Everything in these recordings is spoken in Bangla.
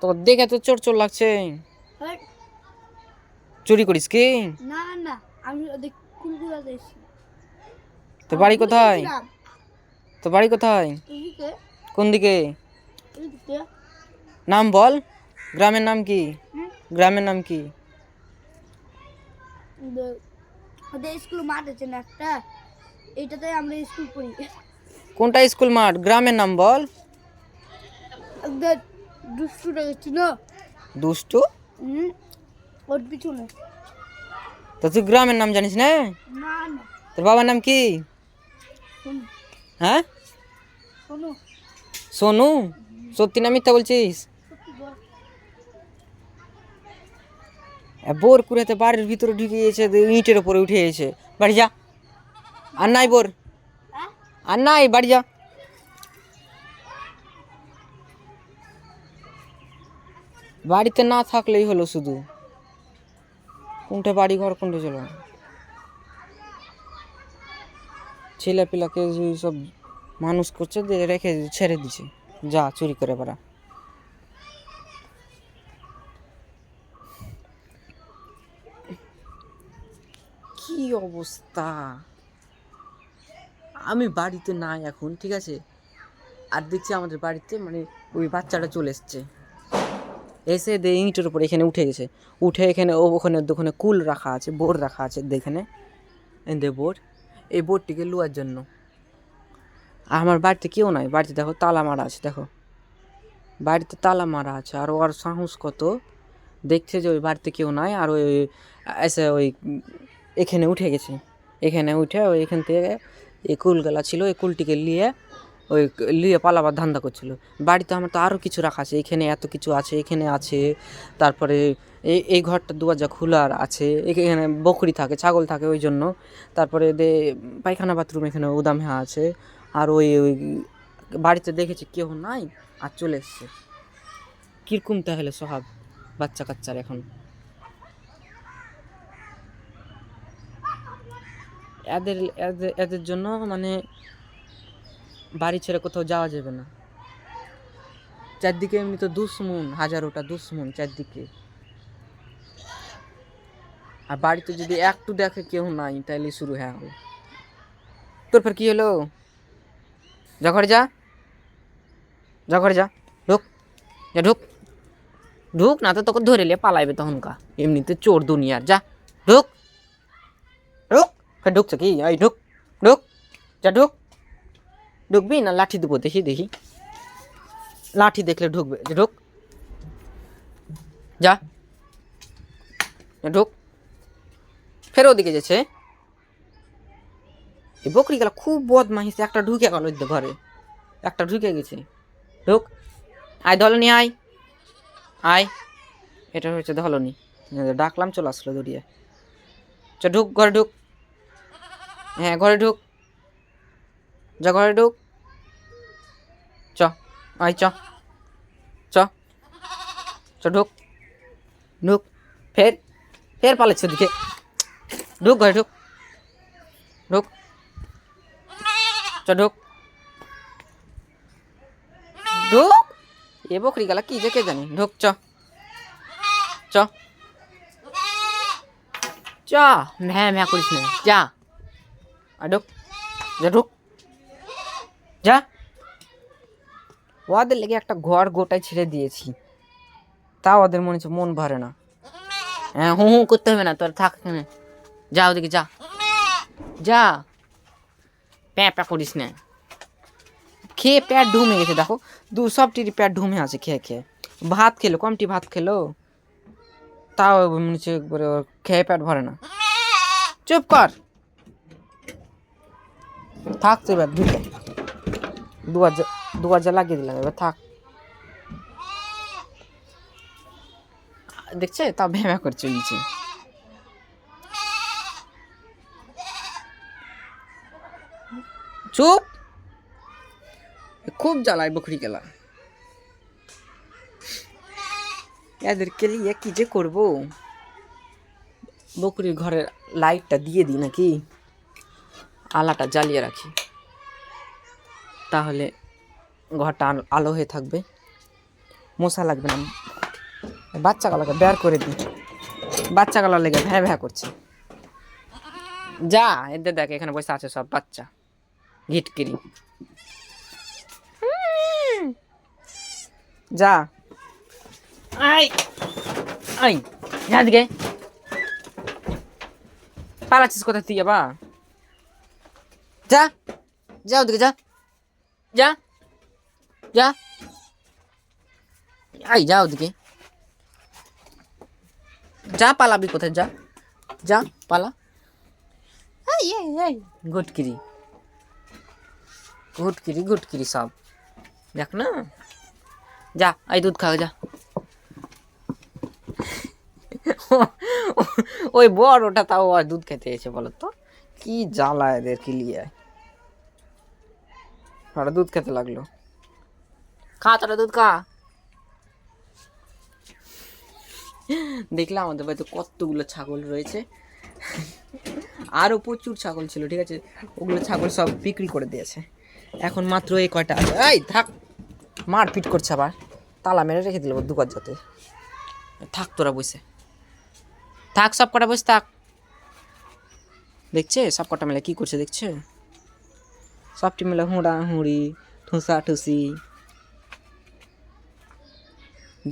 তো দেখে তো চোর চোর লাগছে। চুরি করিস কি? না না আমি তো বাড়ি কোথায়? তো বাড়ি কোথায়? কোন দিকে? নাম বল। গ্রামের নাম কি? গ্রামের নাম কি? ওদের- ওদের স্কুল মাঠ আছে না একটা? এইটাতে আমরা স্কুল পড়ি। কোনটা স্কুল মাঠ? গ্রামের নাম বল। দুষ্টু রেখেছি না? দুষ্টু? ওর পিছনে। তো তুই গ্রামের নাম জানিস না? তোর বাবার নাম কি? হ্যাঁ? সোনু। সত্যি না মিথ্যা বলছিস? বোর কুড়াতে বাড়ির ভিতরে ঢুকে দিয়ে ইটের উপরে উঠে গেছে বাড়ি যা। আর নাই বোর? হ্যাঁ? আর নাই বাড়ি যা। বাড়িতে না থাকলেই হলো শুধু। কোনটা বাড়ি ঘর, কোনটা চলো। ছেলে পিলাকে সব মানুষ করছে রেখে ছেড়ে দিছে। যা, চুরি করে বেড়া। কি অবস্থা? আমি বাড়িতে নাই এখন, ঠিক আছে? আর দেখছি আমাদের বাড়িতে মানে ওই বাচ্চাটা চলে এসছে। এসে দে ইঁটের উপর এখানে উঠে গেছে। উঠে এখানে ও ওখানে দোকানে কুল রাখা আছে বোর্ড রাখা আছে দেখেনে। দে বোর্ড এই বোর্ডটিকে লুয়ার জন্য। আমার বাড়িতে কেউ নাই, বাড়িতে দেখো তালা মারা আছে, দেখো। বাড়িতে তালা মারা আছে, আর ওর সাহস কত। দেখছে যে ওই বাড়িতে কেউ নাই, আর ওই, এসে ওই এখানে উঠে গেছে। এখানে উঠে ওই এখান থেকে এই কুলগুলা ছিল, এই কুলটিকে নিয়ে ওই লিয়ে পালাবার ধান্দা করছিল। বাড়িতে আমার তো আরও কিছু রাখা আছে, এখানে এত কিছু আছে, এখানে আছে, তারপরে এই এই ঘরটা দুয়াজা খোলার আছে, এখানে বকরি থাকে, ছাগল থাকে ওই জন্য। তারপরে দে, পায়খানা বাথরুম এখানে উদাম হ্যাঁ আছে, আর ওই ওই বাড়িতে দেখেছি কেউ নাই, আর চলে এসছে। কীরকম তাহলে স্বভাব বাচ্চা কাচ্চার এখন? এদের এদের জন্য মানে বাড়ি ছেড়ে কোথাও যাওয়া যাবে না। চারদিকে এমনি তো দুশ্মন, হাজারোটা দুশ্মন চারদিকে। আর বাড়িতে যদি একটু দেখে কেউ নাই তাহলে শুরু হ্যাঁ হবে। তোর ফের কি হলো? যা ঘরে যা। যা ঘরে যা। ঢুক। যা ঢুক। ঢুক, না তো তোকে ধরে লে পালাইবে তখনকা। এমনিতে চোর দুনিয়ার। যা। ঢুক। ঢুক। ফের ঢুকছে কি? এই ঢুক। ঢুক। যা ঢুক। ঢুকবি না লাঠি দেবো? দেখি দেখি। লাঠি দেখলে ঢুকবে। ঢুক। যা। ঢুক। ফের ওদিকে যাচ্ছে। এই বকরি গেলা খুব বদমাহিস একটা ঢুকে গেল ঘরে। একটা ঢুকে গেছে। ঢুক। আয় ধলনি, আয়। আয়। এটা হচ্ছে ধলনি। ডাকলাম, চলে আসলো দৌড়িয়ে। চ, ঢুক, ঘরে ঢুক। হ্যাঁ ঘরে ঢুক। যা, ঘরে ঢুক। চ আয় চ চ চ ঢুক ঢুক ফের ফের পালাচ্ছে ওদিকে ঢুক ঘরে ঢুক ঢুক চ ঢুক ঢুক এ বকরি গেলা কি যে কে জানি ঢুক চ চ চ হ্যাঁ হ্যাঁ করিস না যা আর ঢুক যা ঢুক যা ওদের লেগে একটা ঘর গোটায় ছেড়ে দিয়েছি। তাও ওদের মনে হচ্ছে মন ভরে না। হ্যাঁ হু হু করতে হবে না তোর, থাক এখানে। যা ওদিকে, যা। যা। প্যাঁ প্যাঁ করিস না। খেয়ে প্যাট ঢুমে গেছে, দেখো। দু, সব সবটির প্যাট ঢুমে আছে খেয়ে খেয়ে। ভাত খেলো, কমটি ভাত খেলো। তাও মনে হচ্ছে একবারে খেয়ে প্যাট ভরে না। চুপ কর। থাক তো এবার ঢুকে দু হাজার দু হাজার লাগিয়ে দিলাম, এবার থাক। দেখছে? তা ভেমা করে চলছে চুপ! খুব জ্বালায় বকরি গেলা। এদেরকে নিয়ে কি যে করব? বকরির ঘরের লাইটটা দিয়ে দিই নাকি? আলাটা জ্বালিয়ে রাখি। তাহলে ঘরটা আলো- হয়ে থাকবে। মশা লাগবে না। বাচ্চাগুলোকে বের করে দিই। বাচ্চাগুলো লেগে ভ্যা ভ্যা করছে। যা এদের দেখ এখানে বসে আছে সব বাচ্চা। ঘিটকিরি। যা। আই আই যা দিকে পালাচ্ছিস কোথায় তুই আবার? যা। যা ওদিকে যা। যা। যা আই যা ওদিকে যা পালাবি কোথায় যা যা পালা গুটকিরি গুটকিরি গুটকিরি সব দেখ না যা এই দুধ খা যা ওই বড় ওটা তাও আর দুধ খেতে এসে বলো তো কি জ্বালা এদের কি লিয়ে ওরা দুধ খেতে লাগল খা, তোরা দুধ খা। দেখলাম আমাদের বাড়িতে কতগুলো ছাগল রয়েছে। আরও প্রচুর ছাগল ছিল, ঠিক আছে? ওগুলো ছাগল সব বিক্রি করে দিয়েছে। এখন মাত্র এই কয়টা আছে। এই থাক, মারপিট করছে আবার। তালা মেরে রেখে দিল দুকার যাতে। থাক, তোরা বসে। থাক, সব কটা বসে থাক। দেখছে? সব কটা মিলে কি করছে, দেখছে? সবটি মিলে হুঁড়া হুঁড়ি, ঠুসা ঠুসি।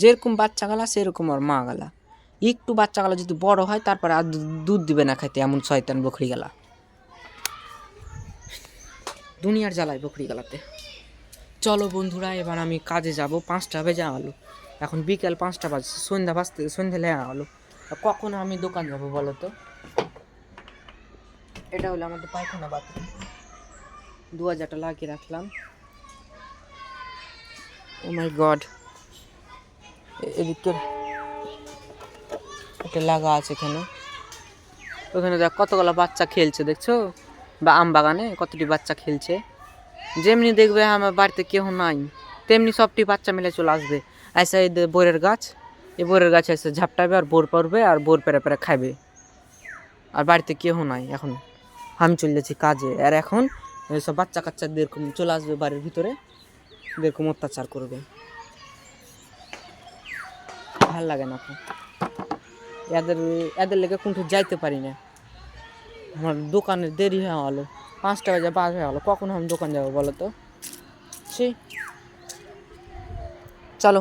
যেরকম বাচ্চা গালা, সেরকম আর মা গালা। একটু বাচ্চা গালা যদি বড় হয়, তারপরে আর দুধ দিবে না খাইতে, এমন শয়তান বকরি গেলা। দুনিয়ার জ্বালায় বকরি গেলাতে। চলো বন্ধুরা, এবার আমি কাজে যাব। পাঁচটা বেজে আলো এখন বিকেল পাঁচটা বাজছে, সন্ধ্যা বাজতে, সন্ধ্যা লেয়া আলো কখন আমি দোকান যাব বলো তো? এটা হলো আমাদের পায়খানা বাথরুম। দু হাজারটা লাগিয়ে রাখলাম। ও মাই গড এদিকে এটা লাগা আছে এখানে। ওখানে দেখ কতগুলো বাচ্চা খেলছে, দেখছ? বা আম বাগানে কতটি বাচ্চা খেলছে। যেমনি দেখবে আমার বাড়িতে কেউ নাই, তেমনি সবটি বাচ্চা মিলে চলে আসবে। এসে এই বোরের গাছ, এই বোরের গাছে এসে ঝাপটাবে আর বোর পড়বে আর বোর পেরে পেরে খাবে আর বাড়িতে কেউ নাই এখন। আমি চলে যাচ্ছি কাজে। আর এখন সব বাচ্চা কাচ্চা এরকম চলে আসবে বাড়ির ভিতরে এরকম অত্যাচার করবে। ভালো লাগে না এদের এদের লেগে কোনটা যাইতে পারি না। আমার দোকানে দেরি হয়ে গেলো, পাঁচটা বাজে পাঁচ হয়ে গেলো, কখন আমি দোকান যাব বলো তো? ছি। চলো,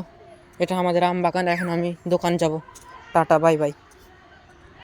এটা আমাদের আমবাগান এখন আমি দোকান যাব। Tata, bye bye.